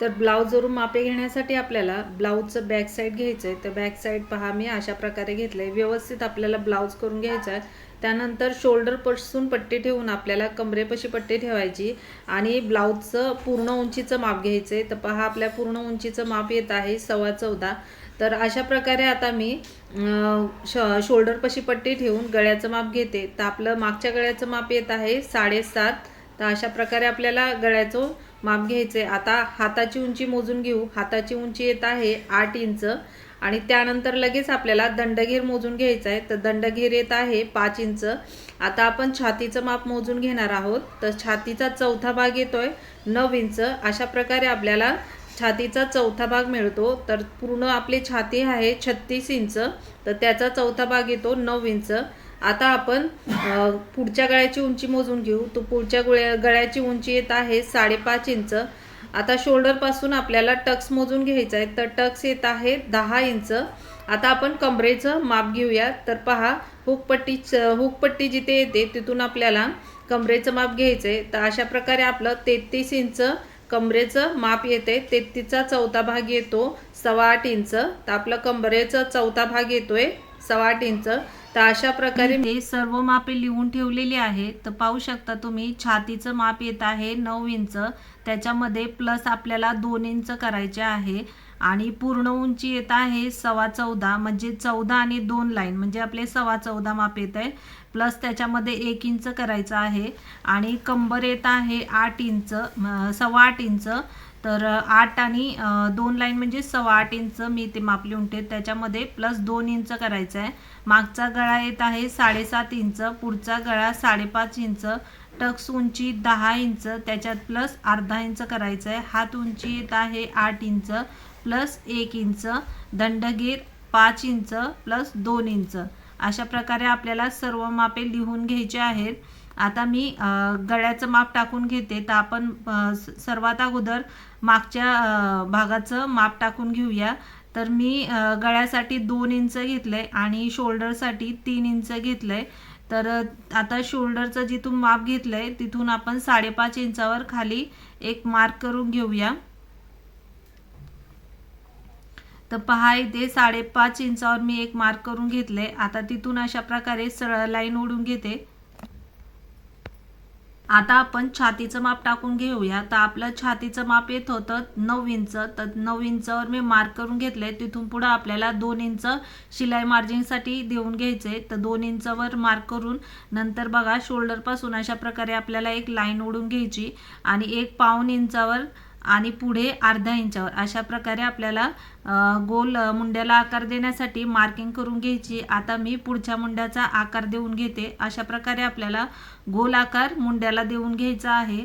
तर ब्लाऊजवरून मापे घेण्यासाठी आपल्याला ब्लाऊजचं बॅक साईड घ्यायचं आहे तर बॅक साईड पहा मी अशा प्रकारे घेतलं आहे व्यवस्थित आपल्याला ब्लाऊज करून घ्यायचा आहे. त्यानंतर शोल्डरपासून पट्टी ठेवून आपल्याला कमरेपाशी पट्टी ठेवायची आणि ब्लाऊजचं पूर्ण उंचीचं माप घ्यायचं आहे तर पहा आपल्या पूर्ण उंचीचं माप येत आहे सव्वा चौदा. तर अशा प्रकारे आता मी श शोल्डरपाशी पट्टी ठेवून गळ्याचं माप घेते. तर आपलं मागच्या गळ्याचं माप येत आहे साडेसात. तर अशा प्रकारे आपल्याला गळ्याचं माप घ्यायचं आहे आता हाताची उंची मोजून घेऊ. हाताची उंची येत आहे आठ इंच. आणि त्यानंतर लगेच आपल्याला दंडघेर मोजून घ्यायचा आहे तर दंडघेर येत आहे पाच इंच. आता आपण छातीचं माप मोजून घेणार आहोत. तर छातीचा चौथा भाग येतोय नऊ इंच. अशा प्रकारे आपल्याला छातीचा चौथा भाग मिळतो. तर पूर्ण आपली छाती आहे छत्तीस इंच. तर त्याचा चौथा भाग येतो नऊ इंच. आता आपण पुढच्या गळ्याची उंची मोजून घेऊ. तो पुढच्या गुळ्या गळ्याची उंची येत आहे साडेपाच इंच. आता शोल्डरपासून आपल्याला टक्स मोजून घ्यायचा आहे. तर टक्स येत आहे दहा इंच. आता आपण कमरेचं माप घेऊया. तर पहा हुकपट्टी हुकपट्टी जिथे येते तिथून आपल्याला कमरेचं माप घ्यायचं आहे तर अशा प्रकारे आपलं तेहतीस इंच कमरेचं माप येते. तेहतीसचा चौथा भाग येतो सव्वा आठ इंच. तर आपलं कमरेचं चौथा भाग येतोय सव्वा आठ इंच. तर अशा प्रकारे हे सर्व मापे लिहून ठेवलेली आहे तर पाहू शकता तुम्ही छातीचं माप येत आहे नऊ इंच. त्याच्यामध्ये प्लस आपल्याला दोन इंच करायचे आहे. आणि पूर्ण उंची येत आहे सव्वा चौदा म्हणजे चौदा आणि दोन लाईन म्हणजे आपले सव्वा चौदा माप येत आहे. प्लस त्याच्यामध्ये एक इंच करायचं आहे आणि कंबर येत आहे आठ इंच सव्वा आठ इंच तर आठ आणि दोन लाईन म्हणजे सव्वा आठ इंच मी ते माप लिहून ठेव त्याच्यामध्ये प्लस दोन इंच करायचं आहे. मागचा गळा येत आहे साडेसात इंच पुढचा गळा साडेपाच इंच टक्स उंची दहा इंच त्याच्यात प्लस अर्धा इंच करायचं आहे. हात उंची येत आहे आठ इंच प्लस एक इंच दंडगीर पाच इंच प्लस दोन इंच. अशा प्रकारे आपल्याला सर्व मापे लिहून घ्यायचे आहेत. आता मी गळ्याचं माप टाकून घेते. तर आपण स- सर्वात अगोदर मागच्या भागाचं माप टाकून घेऊया. तर मी गळ्यासाठी दोन इंच घेतलं आहे आणि शोल्डरसाठी तीन इंच घेतलं आहे तर आता शोल्डरचं जिथून माप घेतलं आहे तिथून आपण साडेपाच इंचावर खाली एक मार्क करून घेऊया. तर पहा इथे साडेपाच इंचावर मी एक मार्क करून घेतले. आता तिथून अशा प्रकारे सरळ लाईन ओढून घेते. आता आपण छातीचं माप टाकून घेऊया. तर आपलं छातीचं माप येत होतं नऊ इंच. तर नऊ इंचावर मी मार्क करून घेतले. तिथून पुढं आपल्याला दोन इंच शिलाई मार्जिनसाठी देऊन घ्यायचे. तर दोन इंचावर मार्क करून नंतर बघा शोल्डरपासून अशा प्रकारे आपल्याला एक लाईन ओढून घ्यायची. आणि एक पाऊन इंचावर आणि पुढे अर्धा इंचावर. अशा प्रकारे आपल्याला गोल मुंड्याला आकार देण्यासाठी मार्किंग करून घ्यायची. आता मी पुढच्या मुंड्याचा आकार देऊन घेते. अशा प्रकारे आपल्याला गोल आकार मुंड्याला देऊन घ्यायचा आहे.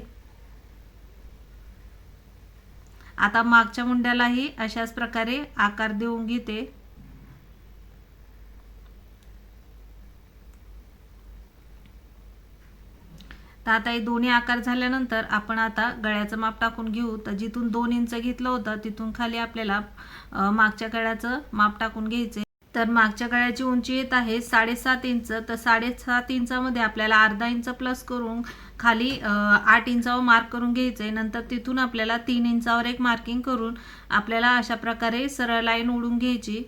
आता मागच्या मुंड्यालाही अशाच प्रकारे आकार देऊन घेते. तर आता हे दोन्ही आकार झाल्यानंतर आपण आता गळ्याचं माप टाकून घेऊ. तर जिथून दोन इंच घेतलं होतं तिथून खाली आपल्याला मागच्या गळ्याचं माप टाकून घ्यायचे तर मागच्या गळ्याची उंची येत आहे साडेसात इंच. तर साडेसात इंचामध्ये आपल्याला अर्धा इंच प्लस करून खाली आठ इंचावर मार्क करून घ्यायचे नंतर तिथून आपल्याला तीन इंचावर एक मार्किंग करून आपल्याला अशा प्रकारे सरळ लाईन ओढून घ्यायची.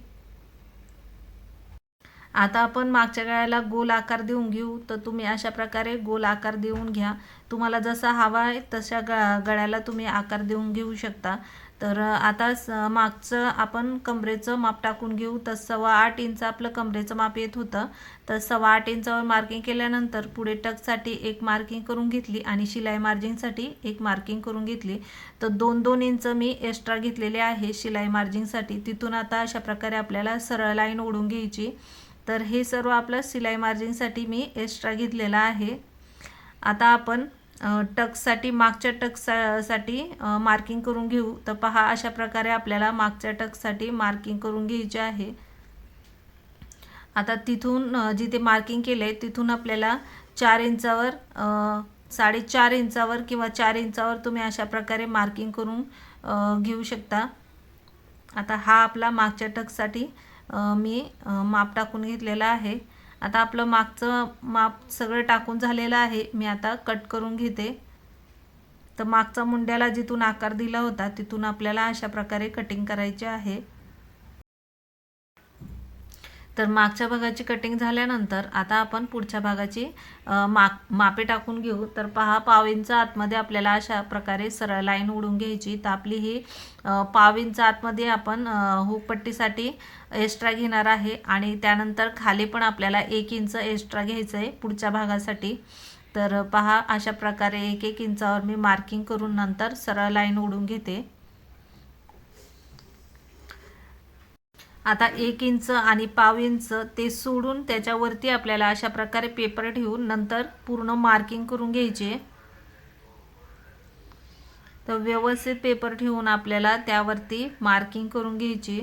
आता आपण मागच्या गळ्याला गोल आकार देऊन घेऊ तर तुम्ही अशा प्रकारे गोल आकार देऊन घ्या. तुम्हाला जसा हवा आहे तशा ग गळ्याला तुम्ही आकार देऊन घेऊ शकता. तर आता स मागचं आपण कमरेचं माप टाकून घेऊ. तर सव्वा आठ इंच आपलं कमरेचं माप येत होतं. तर सव्वा आठ इंचावर मार्किंग केल्यानंतर पुढे टकसाठी एक मार्किंग करून घेतली आणि शिलाई मार्जिंगसाठी एक मार्किंग करून घेतली. तर दोन दोन इंच मी एक्स्ट्रा घेतलेले आहे शिलाई मार्जिंगसाठी तिथून आता अशा प्रकारे आपल्याला सरळ लाईन ओढून घ्यायची. तर हे सर्व आपलं सिलाई मार्जिनसाठी मी एक्स्ट्रा घेतलेलं आहे. आता आपण टक्ससाठी मागच्या टक्ससाठी मार्किंग करून घेऊ. तर पहा अशा प्रकारे आपल्याला मागच्या टक्ससाठी मार्किंग करून घ्यायचे आहे. आता तिथून जिथे मार्किंग केलं आहे तिथून आपल्याला चार इंचावर साडेचार इंचावर किंवा चार इंचावर तुम्ही अशा प्रकारे मार्किंग करून घेऊ शकता. आता हा आपला मागच्या टक्ससाठी मी माप टाकून घेतलेलं आहे. आता आपलं मागचं माप सगळं टाकून झालेलं आहे. मी आता कट करून घेते. तर मागचा मुंड्याला जिथून आकार दिला होता तिथून आपल्याला अशा प्रकारे कटिंग करायचे आहे. तर मागच्या भागाची कटिंग झाल्यानंतर आता आपण पुढच्या भागाची माप मापे टाकून घेऊ. तर पहा पाव इंच आतमध्ये आपल्याला अशा प्रकारे सरळ लाईन उडून घ्यायची. तर आपली ही पाव इंच आतमध्ये आपण हुकपट्टीसाठी एक्स्ट्रा घेणार आहे. आणि त्यानंतर खाली पण आपल्याला एक इंच एक्स्ट्रा घ्यायचं आहे पुढच्या भागासाठी. तर पहा अशा प्रकारे एक एक इंचावर मी मार्किंग करून नंतर सरळ लाईन उडून घेते. आता एक इंच आणि पाव इंच ते सोडून त्याच्यावरती आपल्याला अशा प्रकारे पेपर ठेवून नंतर पूर्ण मार्किंग करून घ्यायचे. तर व्यवस्थित पेपर ठेवून आपल्याला त्यावरती मार्किंग करून घ्यायची.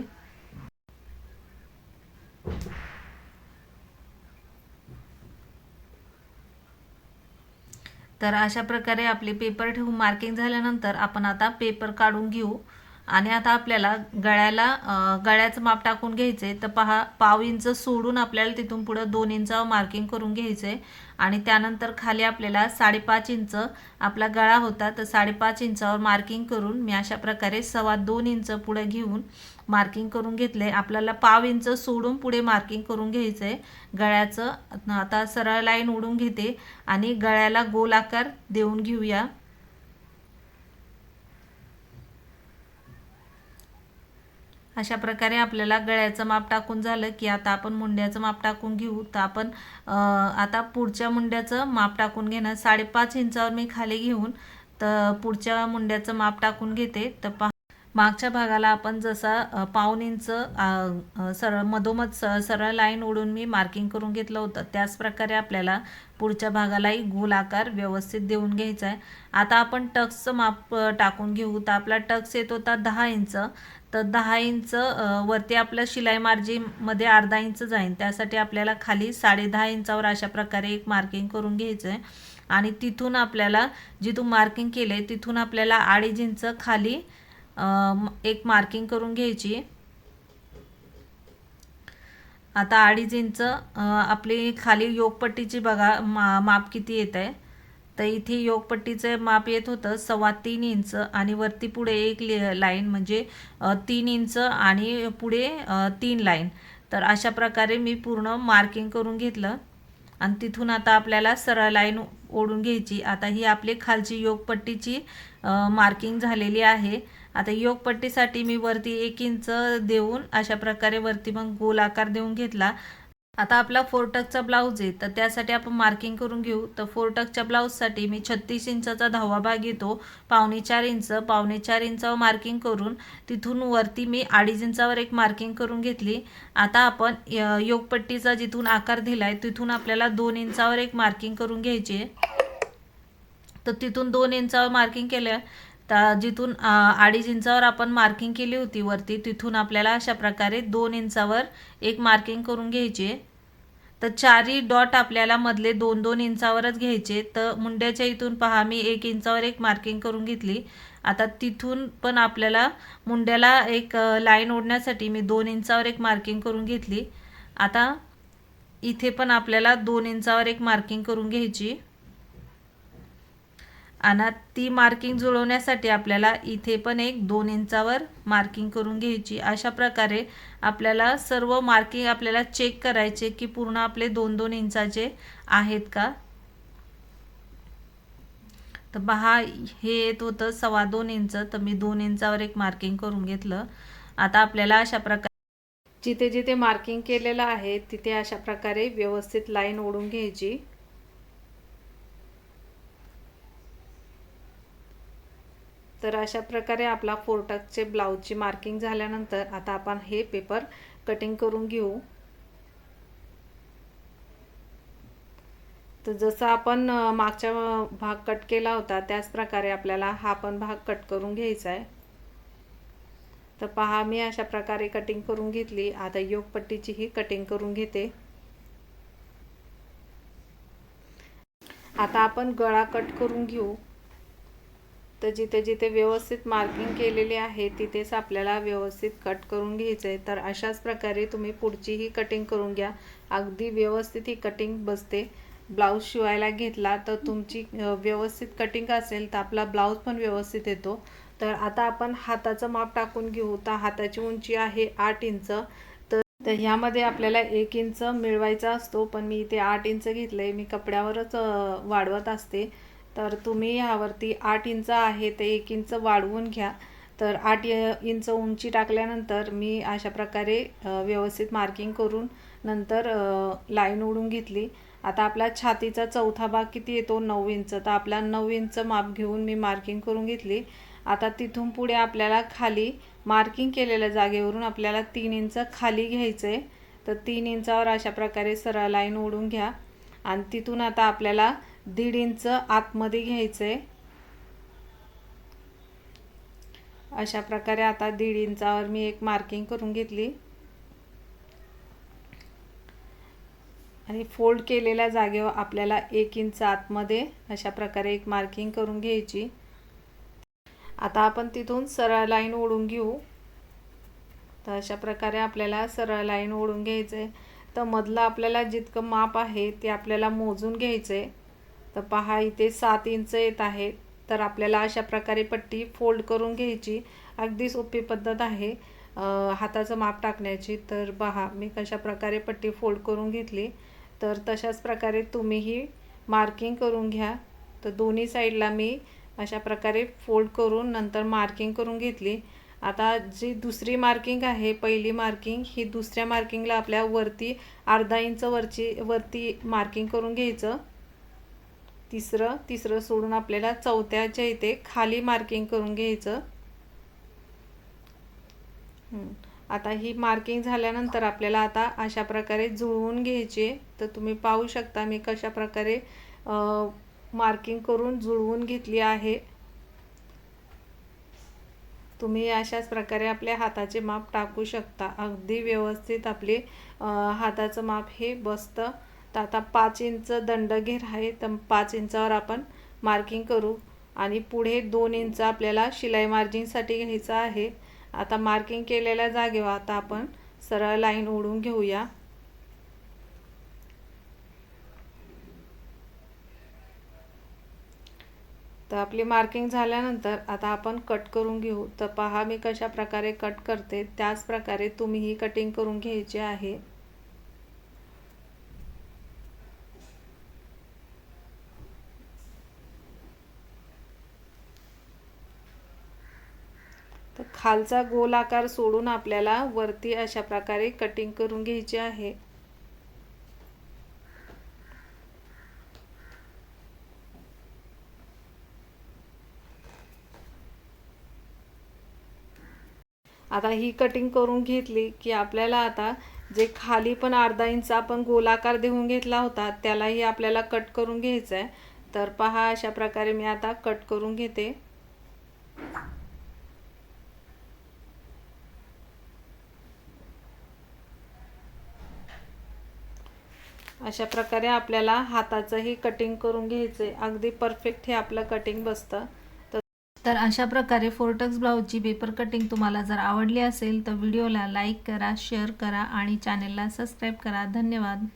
तर अशा प्रकारे आपले पेपर ठेवून मार्किंग झाल्यानंतर आपण आता पेपर काढून घेऊ. आणि आता आपल्याला गळ्याला गळ्याचं माप टाकून घ्यायचं आहे तर पहा पाव इंच सोडून आपल्याला तिथून पुढं दोन इंचावर मार्किंग करून घ्यायचं आहे आणि त्यानंतर खाली आपल्याला साडेपाच इंच आपला गळा होता तर साडेपाच इंचावर मार्किंग करून मी अशा प्रकारे सव्वा दोन इंच पुढे घेऊन मार्किंग करून घेतलं आहे आपल्याला पाव इंच सोडून पुढे मार्किंग करून घ्यायचं आहे गळ्याचं आता सरळ लाईन उडून घेते आणि गळ्याला गोल आकार देऊन घेऊया. अशा प्रकारे आपल्याला गळ्याचं माप टाकून झालं की आता आपण मुंड्याचं माप टाकून घेऊ. तर आपण आता पुढच्या मुंड्याचं माप टाकून घेणार. साडेपाच इंचावर मी खाली घेऊन तर पुढच्या मुंड्याचं माप टाकून घेते. तर पहा मागच्या भागाला आपण जसा पाऊन पाऊण इंच सरळ मधोमध स सरळ लाईन ओढून मी मार्किंग करून घेतलं होतं. त्याच प्रकारे आपल्याला पुढच्या भागालाही गोल आकार व्यवस्थित देऊन घ्यायचा आहे. आता आपण टक्सचं माप टाकून घेऊ. तर आपला टक्स येत होता दहा इंच. तर दहा इंच वरती आपलं शिलाई मार्जिनमध्ये अर्धा इंच जाईल त्यासाठी आपल्याला खाली साडे दहा इंचावर अशा प्रकारे एक मार्किंग करून घ्यायचं आहे आणि तिथून आपल्याला जिथून मार्किंग केलं आहे तिथून आपल्याला अडीच इंच खाली एक मार्किंग करून घ्यायची. आता अडीच इंच आपली खाली योगपट्टीची बघा मा माप किती येत आहे तर इथे योगपट्टीचं माप येत होतं सव्वा तीन इंच आणि वरती पुढे एक लाईन म्हणजे तीन इंच आणि पुढे तीन लाईन. तर अशा प्रकारे मी पूर्ण मार्किंग करून घेतलं. आणि तिथून आता आपल्याला सरळ लाईन ओढून घ्यायची. आता ही आपली खालची योगपट्टीची मार्किंग झालेली आहे. आता योगपट्टीसाठी मी वरती एक इंच देऊन अशा प्रकारे वरती मग गोल आकार देऊन घेतला. आता आपला फोर टकचा ब्लाऊज आहे तर त्यासाठी आपण मार्किंग करून घेऊ. तर फोरटकच्या ब्लाऊजसाठी मी छत्तीस इंचाचा दहावा भाग घेतो. पावणे चार इंच पावणे चार इंचावर मार्किंग करून तिथून वरती मी अडीच इंचावर एक मार्किंग करून घेतली. आता आपण य- योगपट्टीचा जिथून आकार दिला आहे तिथून आपल्याला दोन इंचावर एक मार्किंग करून घ्यायची तर तिथून दोन इंचावर मार्किंग केलं तर जिथून अडीच इंचावर आपण मार्किंग केली होती वरती तिथून आपल्याला अशा प्रकारे दोन इंचावर एक मार्किंग करून घ्यायची आहे. तर चारही डॉट आपल्याला मधले दोन दोन इंचावरच घ्यायचे. तर मुंड्याच्या इथून पहा मी एक इंचावर एक मार्किंग करून घेतली. आता तिथून पण आपल्याला मुंड्याला एक लाईन ओढण्यासाठी मी दोन इंचावर एक मार्किंग करून घेतली. आता इथे पण आपल्याला दोन इंचावर एक मार्किंग करून घ्यायची. आणि ती मार्किंग जुळवण्यासाठी आपल्याला इथे पण एक दोन इंचावर मार्किंग करून घ्यायची. अशा प्रकारे आपल्याला सर्व मार्किंग आपल्याला चेक करायचे की पूर्ण आपले दोन दोन इंचाचे आहेत का? तर पहा हे येत होतं सव्वा दोन इंच तर मी दोन इंचावर एक मार्किंग करून घेतलं. आता आपल्याला अशा प्रकारे जिथे जिथे मार्किंग केलेलं आहे तिथे अशा प्रकारे व्यवस्थित लाईन ओढून घ्यायची. तर अशा प्रकारे आपला फोरटकचे ब्लाऊजची मार्किंग झाल्यानंतर आता आपण हे पेपर कटिंग करून घेऊ. तर जसं आपण मागच्या भाग कट केला होता त्याच प्रकारे आपल्याला हा पण भाग कट करून घ्यायचा आहे. तर पहा मी अशा प्रकारे कटिंग करून घेतली. आता योगपट्टीचीही कटिंग करून घेते. आता आपण गळा कट करून घेऊ. तर जिथे जिथे व्यवस्थित मार्किंग केलेली आहे तिथेच आपल्याला व्यवस्थित कट करून घ्यायचं आहे तर अशाच प्रकारे तुम्ही पुढचीही कटिंग करून घ्या. अगदी व्यवस्थित ही कटिंग बसते. ब्लाऊज शिवायला घेतला तर तुमची व्यवस्थित कटिंग असेल तर आपला ब्लाऊज पण व्यवस्थित येतो. तर आता आपण हाताचं माप टाकून घेऊ. तर हाताची उंची आहे आठ इंच. तर तर ह्यामध्ये आपल्याला एक इंच मिळवायचा असतो. पण मी इथे आठ इंच घेतलं आहे मी कपड्यावरच वाढवत असते. तर तुम्ही ह्यावरती आठ इंच आहे ते एक इंच वाढवून घ्या. तर आठ इंच उंची टाकल्यानंतर मी अशा प्रकारे व्यवस्थित मार्किंग करून नंतर लाईन ओढून घेतली. आता आपला छातीचा चौथा भाग किती येतो? नऊ इंच. तर आपला नऊ इंच माप घेऊन मी मार्किंग करून घेतली. आता तिथून पुढे आपल्याला खाली मार्किंग केलेल्या जागेवरून आपल्याला तीन इंच खाली घ्यायचं आहे तर तीन इंचावर अशा प्रकारे सरळ लाईन ओढून घ्या. आणि तिथून आता आपल्याला दीड इंच आतमध्ये घ्यायचं. आहे अशा प्रकारे आता दीड इंचावर मी एक मार्किंग करून घेतली. आणि फोल्ड केलेल्या जागेवर आपल्याला एक इंच आतमध्ये अशा प्रकारे एक मार्किंग करून घ्यायची. आता आपण तिथून सरळ लाईन ओढून घेऊ. तर अशा प्रकारे आपल्याला सरळ लाईन ओढून घ्यायचं आहे तर मधलं आपल्याला जितकं माप आहे ते आपल्याला मोजून घ्यायचं आहे तर पहा इथे सात इंच येत आहे. तर आपल्याला अशा प्रकारे पट्टी फोल्ड करून घ्यायची. अगदी सोपी पद्धत आहे हाताचं माप टाकण्याची. तर पहा मी कशा प्रकारे पट्टी फोल्ड करून घेतली. तर तशाच प्रकारे तुम्हीही मार्किंग करून घ्या. तर दोन्ही साईडला मी अशा प्रकारे फोल्ड करून नंतर मार्किंग करून घेतली. आता जी दुसरी मार्किंग आहे पहिली मार्किंग ही दुसऱ्या मार्किंगला आपल्या वरती अर्धा इंच वरची वरती मार्किंग करून घ्यायचं. तिसरं तिसरं सोडून आपल्याला चौथ्याच्या इथे खाली मार्किंग करून घ्यायचं. आता ही मार्किंग झाल्यानंतर आपल्याला आता अशा प्रकारे जुळवून घ्यायचे तर तुम्ही पाहू शकता मी कशा प्रकारे मार्किंग करून जुळवून घेतली आहे. तुम्ही अशाच प्रकारे आपल्या हाताचे माप टाकू शकता. अगदी व्यवस्थित आपले हाताचं माप हे बसतं. तर आता पाच इंच दंडघेर आहे तर पाच इंचावर आपण मार्किंग करू. आणि पुढे दोन इंच आपल्याला शिलाई मार्जिनसाठी घ्यायचं आहे. आता मार्किंग केलेल्या जागेवर आता आपण सरळ लाईन ओढून घेऊया. तर आपली मार्किंग झाल्यानंतर आता आपण कट करून घेऊ. तर पहा मी कशा प्रकारे कट करते. त्याच प्रकारे तुम्हीही कटिंग करून घ्यायची आहे तर खालचा गोल आकार सोडून आपल्याला वरती अशा प्रकारे कटिंग करून घ्यायची आहे. आता ही कटिंग करून घेतली की आपल्याला आता जे खाली पण अर्धा इंच आपण गोलाकार देऊन घेतला होता त्यालाही आपल्याला कट करून घ्यायचं आहे तर पहा अशा प्रकारे मी आता कट करून घेते. अशा प्रकारे आपल्याला हाताचंही कटिंग करून घ्यायचं आहे अगदी परफेक्ट हे आपलं कटिंग बसतं. तर अशा प्रकारे फोर्टक्स ब्लाऊजची पेपर कटिंग तुम्हाला जर आवडली असेल तर व्हिडिओला लाईक करा शेअर करा आणि चॅनेलला सबस्क्राईब करा. धन्यवाद.